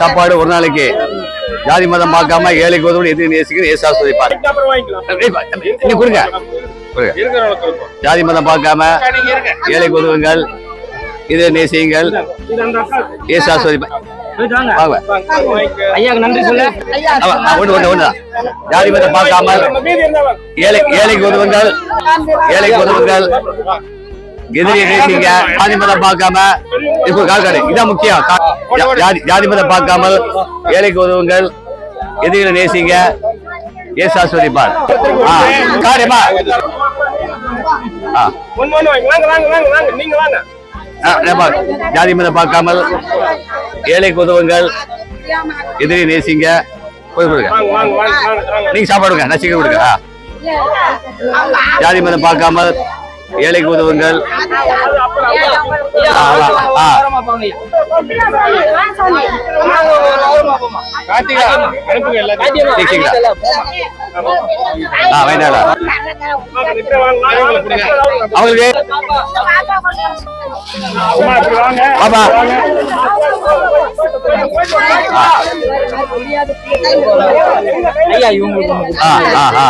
சாப்பாடு ஒரு நாளைக்கு ஜாதி மதம் பார்க்காம ஏழைக்கு உதவி எது நேசிக்கிற ஏசா சொல்லிப்பாரு நீ கொடுங்க. ஜாதி மதம் பார்க்காம ஏழை இருங்க இதை நேசியுங்கள். இது ஏசா வாங்க வாங்க, வாங்கிக்க. ஐயாக்கு நன்றி சொல்லு. ஒண்ணு ஒண்ணு ஒண்ணு ஜாதி மதம் பார்க்காம. ஏழை ஏழைக்கு உதவுங்கள் ஏழைக்கு உதவுங்கள் எதிரியை நேசிங்க ஜாதி மதம் பார்க்காம? இப்போ கால்காடு இதான் முக்கியம். ஜாதி ஜாதி மதம் பார்க்காமல் ஏழைக்கு உதவுங்கள் எதிரிகளை நேசிங்க. ஏசா சொல்லிப்பார் ஆ காரியமா ஆ. ஒண்ணு ஒண்ணு வாங்க. வாங்க வாங்க வாங்க வாங்க நீங்க வாங்க. ஆ, ஏப்பா, ஜாதி மதம் பார்க்காமல் ஏழைக்கு உதவுங்கள் எதிரியை நேசிங்க. நீங்க சாப்பாடு கொடுங்க. சீக்கிரம் கொடுங்க. ஆ. ஜாதி மதம் பார்க்காமல் ஏழைக்கு உதவுங்கள் அவங்களுக்கு பாப்பா ஐயா இவங்களுக்கு ஒண்ணு ஆ ஆ.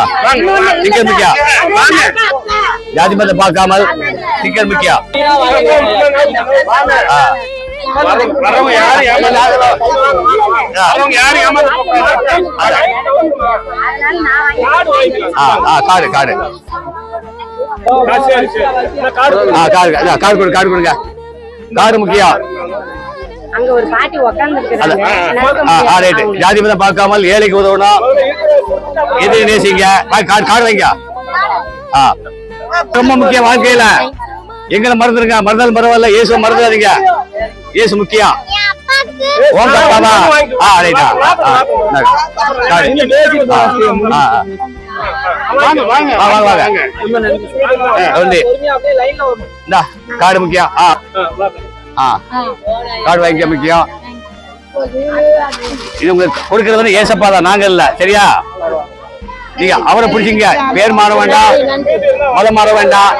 ஆ. சிக்கன் முக்கியா முக்கியா காடு காடு. காடு காடு கொடு காடு கொடுங்க. காடு முக்கியம் அங்க ஒரு பாட்டி ரைட்டு. ஜாதி மதம் பார்க்காமல் ஏழைக்கு உதவணும் எதிரி நேசிங்க. காடு வைங்க. ஆ. ரொம்ப முக்கியம் வாழ்க்கையில எங்களை மறந்துருங்க மறந்தாலும் பரவாயில்ல இயேசு மறந்துடாதீங்க இயேசு முக்கியம் கர்த்தாவா ஆ ரைட்டா. வாங்க வாங்க வாங்க வாங்க காடு முக்கியம் ஆ ஆ காடு வாங்கிக்க முக்கியம் இது உங்களுக்கு கொடுக்கறது ஏசப்பா தான் நாங்க இல்ல சரியா நீங்க அவரை பிடிச்சிங்க. பேர் மாற வேண்டாம். மதம் மாற வேண்டாம்.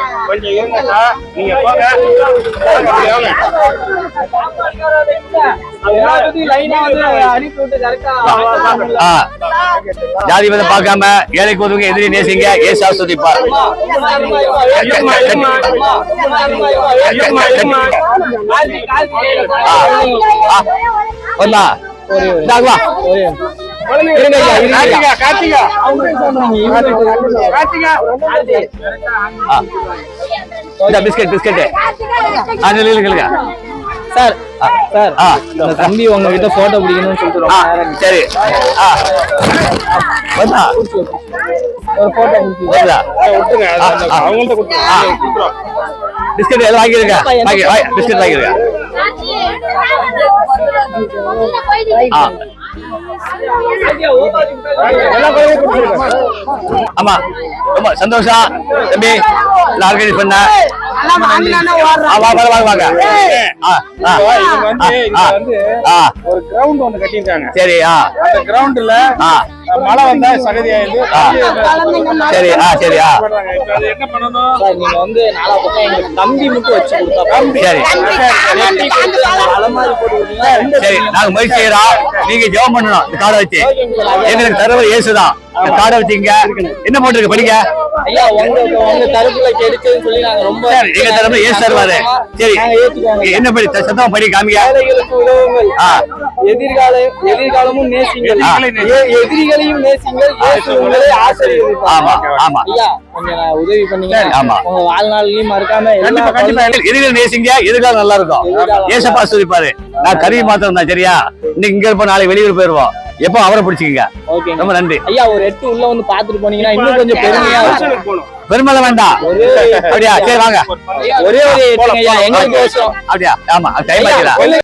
ஜாதி மதம் பார்க்காம ஏழைக்கு உதவுங்க எதிரி நேசிங்க. ஆ. ஆ. வந்தா. பிஸ்கட் பிஸ்கட் நில்லுங்க. Sir sir. தம்பி உங்ககிட்ட போட்டோ பிடிக்கணும்னு சொல்லிட்டு சரி. ஒரு போட்டோ விட்டுருங்க. அவங்கள்ட்ட கொடுக்குறோம். பிஸ்கட் எல்லாம் வாங்கிருங்க. வாங்கி வாங்கி பிஸ்கட் வாங்கிருங்க. ஆ ஆமா ரொம்ப சந்தோஷம். தம்பி எல்லாம் ஆர்கனைஸ் பண்ண. ஒரு கிரவுண்ட் ஒண்ணு கட்டியிருக்காங்க. சரி ஆ. அந்த கிரவுண்ட்ல மழை வந்தா சகதி ஆயிடுது. சரி ஆ சரி ஆ. என்ன பண்ணணும்? சார் நீங்க வந்து நாலா பக்கம் எங்களுக்கு தம்பி மட்டும் வச்சு கொடுத்தா தம்பி சரி. நாங்க முயற்சி செய்யறோம் நீங்க ஜெபம் பண்ணணும். இந்த காடை வச்சு. எங்களுக்கு தரவர் இயேசுதான். காடை வச்சுங்க என்ன போட்டுருக்கு படிக்க ஐயா உங்க தரப்புல கெடுச்சதுன்னு சொல்லி நாங்க ரொம்ப எங்க தரப்புல இயேசு தருவாரு சரி. என்ன படி சத்தமா படி காமிங்க. உதவுங்கள். எதிர்கால எதிர்காலமும் நேசிங்கள். ஏ- எதிரிகளையும் நேசிங்கள். உங்களை ஆசீர்வதிப்பார். ஆமா ஆமா. ஐயா கொஞ்சம் நான் உதவி பண்ணீங்க. ஆமா. உங்க வாழ்நாள்லயும் மறக்காம நேசிங்க. எதிர்காலம் நல்லா இருக்கும். ஏசப்பா சொல்லிப்பாரு நான் கருவி மாத்திரம் தான் சரியா? இன்னைக்கு இங்க இருப்போம் நாளைக்கு வெளியூர் போயிருவோம். எப்போ அவரை பிடிச்சிக்கங்க? ஓகே ரொம்ப நன்றி. ஐயா ஒரு எட்டு உள்ள வந்து பாத்துட்டு போனீங்கன்னா இன்னும் கொஞ்சம் பெருமையா. பெருமளை வேண்டாம். அப்படியா? சரி வாங்க. ஒரே ஒரு எட்டுங்க ஐயா. எங்களுக்கு அப்படியா? ஆமா டைம் ஆச்சுல ஐயா,